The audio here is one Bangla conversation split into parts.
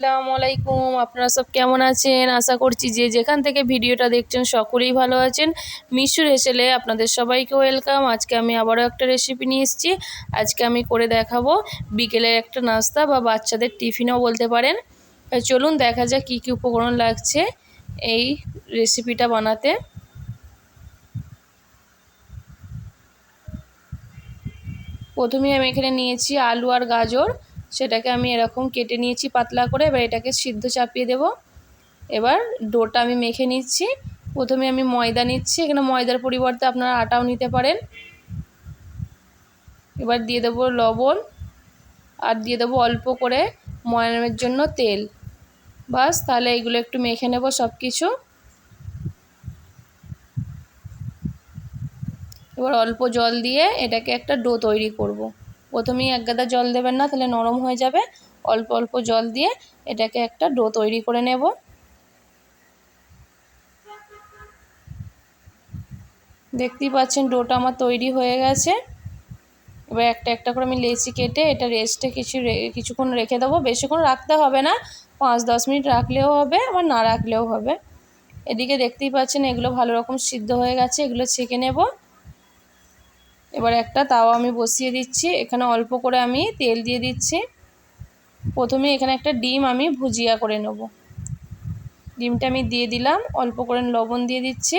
আসসালামু আলাইকুম আপনারা সব কেমন আছেন? আশা করছি যে যেখান থেকে ভিডিওটা দেখছেন সকলেই ভালো আছেন। মিশুর হেসেলে আপনাদের সবাইকে ওয়েলকাম। আজকে আমি আবারও একটা রেসিপি নিয়ে এসেছি। আজকে আমি করে দেখাবো বিকেলের একটা নাস্তা বা বাচ্চাদের টিফিনও বলতে পারেন। চলুন দেখা যাক কী কী উপকরণ লাগছে এই রেসিপিটা বানাতে। প্রথমে আমি এখানে নিয়েছি আলু আর গাজর। সেটাকে আমি এরকম কেটে নিয়েছি পাতলা করে, এবার এটাকে সিদ্ধ চাপিয়ে দেব। এবার ডোটা আমি মেখে নিচ্ছি। প্রথমে আমি ময়দা নিচ্ছি, এখানে ময়দার পরিবর্তে আপনারা আটাও নিতে পারেন। এবার দিয়ে দেবো লবণ, আর দিয়ে দেবো অল্প করে ময়ামের জন্য তেল। বাস, তাহলে এগুলো একটু মেখে নেব সব কিছু এবার অল্প জল দিয়ে এটাকে একটা ডো তৈরি করব। প্রথমেই এক গাদা জল দেবেন না, তাহলে নরম হয়ে যাবে। অল্প অল্প জল দিয়ে এটাকে একটা ডো তৈরি করে নেব। দেখতেই পাচ্ছেন ডোটা আমার তৈরি হয়ে গেছে। এবার একটা একটা করে আমি লেচি কেটে এটা রেস্টে কিছু কিছুক্ষণ রেখে দেবো। বেশিক্ষণ রাখতে হবে না, পাঁচ দশ মিনিট রাখলেও হবে, আবার না রাখলেও হবে। এদিকে দেখতেই পাচ্ছেন এগুলো ভালো রকম সিদ্ধ হয়ে গেছে, এগুলো ছেঁকে নেব। এবার একটা তাওয়া আমি বসিয়ে দিচ্ছি। এখানে অল্প করে আমি তেল দিয়ে দিচ্ছি। প্রথমে এখানে একটা ডিম আমি ভুজিয়া করে নেব। ডিমটা আমি দিয়ে দিলাম, অল্প করে লবণ দিয়ে দিচ্ছি।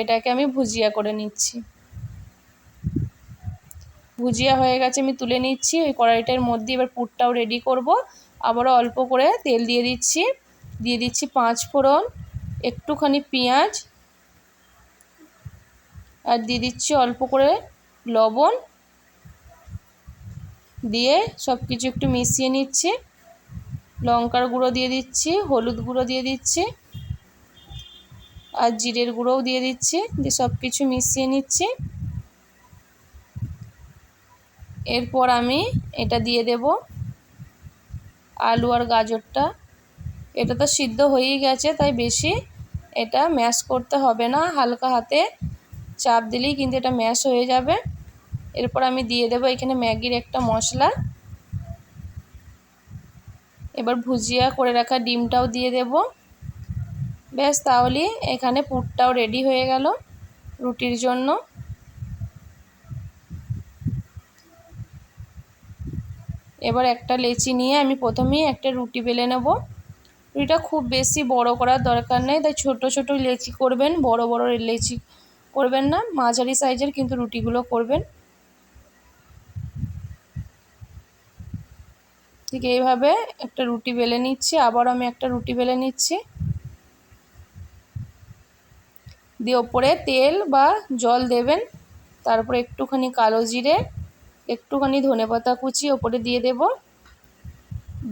এটাকে আমি ভুজিয়া করে নিচ্ছি। ভুজিয়া হয়ে গেছে, আমি তুলে নিচ্ছি। ওই কড়াইটার মধ্যে এবার পুরটাও রেডি করব। আবারও অল্প করে তেল দিয়ে দিচ্ছি। দিয়ে দিচ্ছি পাঁচ ফোড়ন, একটুখানি পেঁয়াজ আর দিয়ে দিচ্ছি অল্প করে লবণ। দিয়ে সব কিছু একটু মিশিয়ে নিচ্ছি। লঙ্কার গুঁড়ো দিয়ে দিচ্ছি, হলুদ গুঁড়ো দিয়ে দিচ্ছি আর জিরের গুঁড়োও দিয়ে দিচ্ছি। দিয়ে সব কিছু মিশিয়ে নিচ্ছি। এরপর আমি এটা দিয়ে দেব আলু আর গাজরটা। এটা তো সিদ্ধ হয়েই গেছে, তাই বেশি এটা ম্যাশ করতে হবে না, হালকা হাতে চাপ দিলেই কিন্তু এটা ম্যাশ হয়ে যাবে। এরপর আমি দিয়ে দেবো এখানে ম্যাগির একটা মশলা। এবার ভুজিয়া করে রাখা ডিমটাও দিয়ে দেব। ব্যাস, তাহলে এখানে পুরটাও রেডি হয়ে গেল রুটির জন্য। এবার একটা লেচি নিয়ে আমি প্রথমেই একটা রুটি বেলে নেব। রুটিটা খুব বেশি বড় করার দরকার নেই, তাই ছোট ছোট লেচি করবেন, বড় বড় লেচি করবেন না, মাঝারি সাইজের কিন্তু রুটিগুলো করবেন। ঠিক এইভাবে একটা রুটি বেলে নিচ্ছি, আবার আমি একটা রুটি বেলে নিচ্ছি। দিয়ে ওপরে তেল বা জল দেবেন, তারপরে একটুখানি কালো জিরে, একটুখানি ধনে পাতা কুচি ওপরে দিয়ে দেব।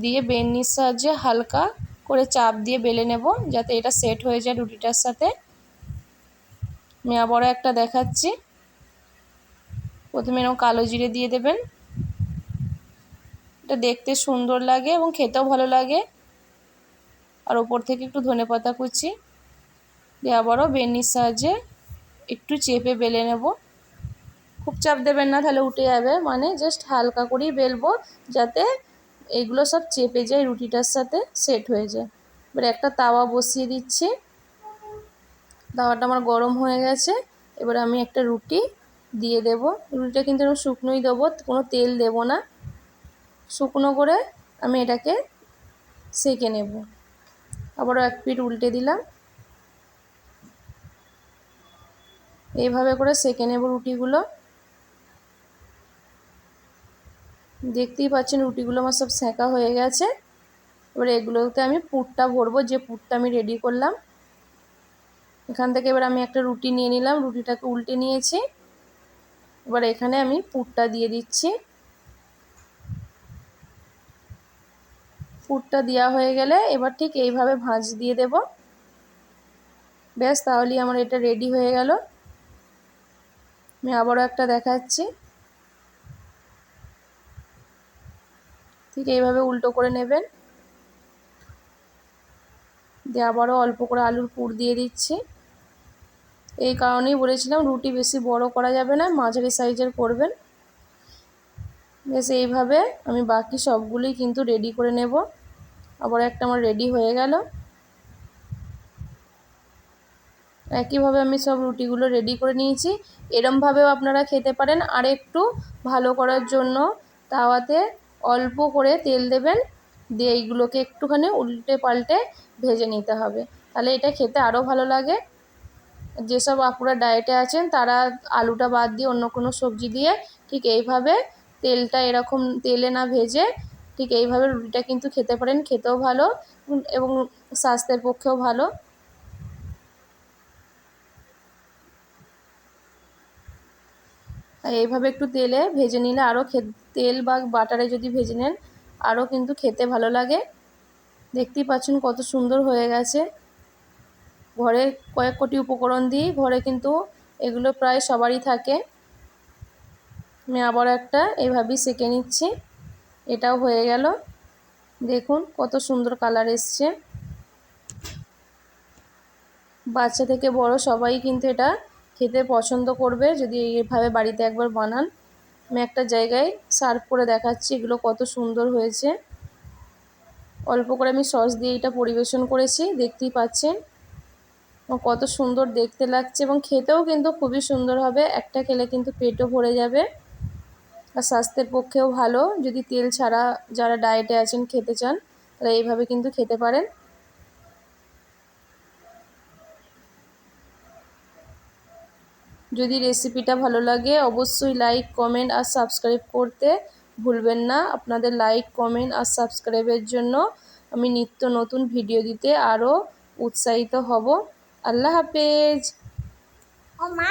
দিয়ে বেননির সাহায্যে হালকা করে চাপ দিয়ে বেলে নেব, যাতে এটা সেট হয়ে যায় রুটিটার সাথে। আমি আবারও একটা দেখাচ্ছি। প্রথমে এরকম কালো জিরে দিয়ে দেবেন। এটা দেখতে সুন্দর লাগে এবং খেতেও ভালো লাগে। আর ওপর থেকে একটু ধনে পাতা কুচি দিয়ে আবারও বেনির সাহায্যে একটু চেপে বেলে নেব। খুব চাপ দেবেন না, তাহলে উঠে যাবে। মানে জাস্ট হালকা করেই বেলবো যাতে এগুলো সব চেপে যায় রুটিটার সাথে সেট হয়ে যায়। এবার একটা তাওয়া বসিয়ে দিচ্ছি। তাওয়াটা আমার গরম হয়ে গেছে। এবার আমি একটা রুটি দিয়ে দেব। রুটিটা কিন্তু আমি শুকনোই দেবো, কোনো তেল দেব না। শুকনো করে আমি এটাকে সেঁকে নেব। আবারও এক পিঠ উল্টে দিলাম। এইভাবে করে সেঁকে নেব রুটিগুলো। দেখতেই পাচ্ছেন রুটিগুলো আমার সব সেঁকা হয়ে গেছে। এবার এগুলোতে আমি পুরটা ভরবো, যে পুরটা আমি রেডি করলাম। এখান থেকে এবার আমি একটা রুটি নিয়ে নিলাম, রুটিটাকে উল্টে নিয়েছি। এবার এখানে আমি পুরটা দিয়ে দিচ্ছি। পুরটা দেওয়া হয়ে গেলে এবার ঠিক এইভাবে ভাঁজ দিয়ে দেব। ব্যাস, তাহলেই আমার এটা রেডি হয়ে গেল। আমি আবারও একটা দেখাচ্ছি। ঠিক এইভাবে উল্টো করে নেবেন। দিয়ে আবারও অল্প করে আলুর পুর দিয়ে দিচ্ছি। এই কারণেই বলেছিলাম, রুটি বেশি বড় করা যাবে না, মাঝারি সাইজের করবেন। বেশ, এইভাবে আমি বাকি সবগুলোই কিন্তু রেডি করে নেব। আবার একটা আমার রেডি হয়ে গেল। একইভাবে আমি সব রুটিগুলো রেডি করে নিয়েছি। এরমভাবেও আপনারা খেতে পারেন। আর একটু ভালো করার জন্য তাওয়াতে অল্প করে তেল দেবেন। দিয়ে এইগুলোকে একটুখানি উল্টে পাল্টে ভেজে নিতে হবে। তাহলে এটা খেতে আরও ভালো লাগে। যেসব আপুরা ডায়েটে আছেন, তারা আলুটা বাদ দিয়ে অন্য কোনো সবজি দিয়ে ঠিক এইভাবে তেলটা এরকম তেলে না ভেজে ঠিক এইভাবে রুটিটা কিন্তু খেতে পারেন, খেতেও ভালো এবং স্বাস্থ্যের পক্ষেও ভালো। এইভাবে একটু তেলে ভেজে নিলে আরও তেল বা বাটারে যদি ভেজে নেন, আরও কিন্তু খেতে ভালো লাগে। দেখতেই পাচ্ছেন কত সুন্দর হয়ে গেছে। ঘরে কয়েক কোটি উপকরণ দিই, ঘরে কিন্তু এগুলো প্রায় সবারই থাকে। আমি আবার একটা এইভাবেই সেঁকে নিচ্ছি। এটাও হয়ে গেল। দেখুন কত সুন্দর কালার এসছে। বাচ্চা থেকে বড় সবাই কিন্তু এটা খেতে পছন্দ করবে যদি এইভাবে বাড়িতে একবার বানান। আমি একটা জায়গায় সার্ভ করে দেখাচ্ছি এগুলো কত সুন্দর হয়েছে। অল্প করে আমি সস দিয়ে এটা পরিবেশন করেছি, দেখতেই পাচ্ছেন। কত সুন্দর দেখতে লাগছে এবং খেতেও কিন্তু খুবই সুন্দর হবে। একটা খেলে কিন্তু পেটও ভরে যাবে আর স্বাস্থ্যের পক্ষেও ভালো। যদি তেল ছাড়া যারা ডায়েটে আছেন, খেতে চান, তারা এইভাবে কিন্তু খেতে পারেন। যদি রেসিপিটা ভালো লাগে, অবশ্যই লাইক কমেন্ট আর সাবস্ক্রাইব করতে ভুলবেন না। আপনাদের লাইক কমেন্ট আর সাবস্ক্রাইবের জন্য আমি নিত্য নতুন ভিডিও দিতে আরও উৎসাহিত হব। আল্লাহ হাফেজ। ও মা।